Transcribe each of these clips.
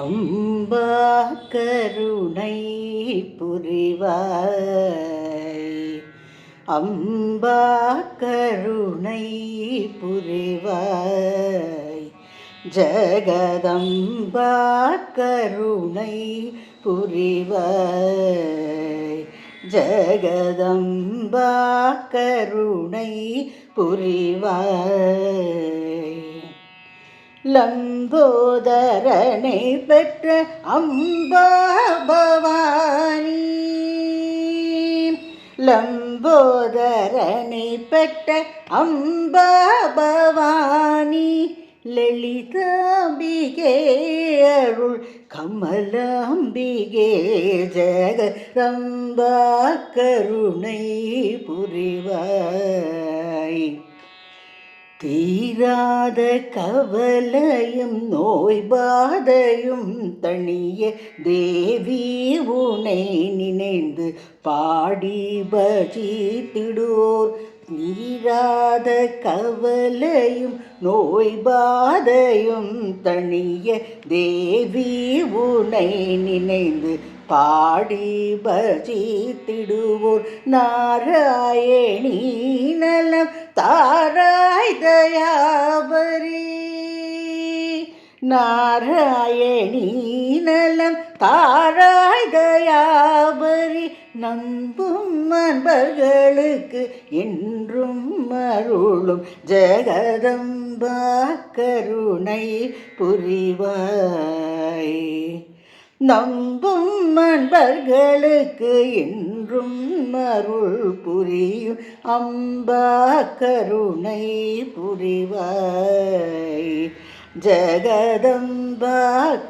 அம்பா கருணை புரிவாய் அம்பா கருணை புரிவாய் ஜகதம்பா கருணை புரிவாய் ஜகதம்பா கருணை புரிவாய் லம்போதரனை பெற்ற அம்பா பவானி லம்போதரனை பெற்ற அம்பா பவானி லலிதாம்பிகே அருள் கமலாம்பிகே ஜெகதம்பா கருணை புரிவாய். தீராத கவலையும் நோய் பாதையும் தணிய தேவி உனை நினைந்து பாடி பஜித்திடுவோர். நீராத கவலையும் நோய் பாதையும் தணிய தேவி உனை நினைந்து பாடி பஜித்திடுவோர். நாராயணி நலம் தாரா நாராயணி நலம் தாராய் தயாபரி நம்பும் அன்பர்களுக்கு என்றும் அருளும் ஜெகதம்பா கருணை புரிவாய். நம்பும் அன்பர்களுக்கு என்றும் அருள் புரியும் அம்பா கருணை புரிவாய். ஜகதம்பா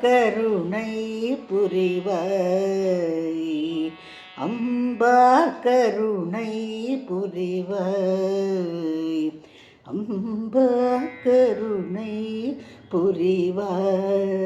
கருணை புரிவாய் அம்பா கருணை புரிவாய் அம்பா கருணை புரிவாய்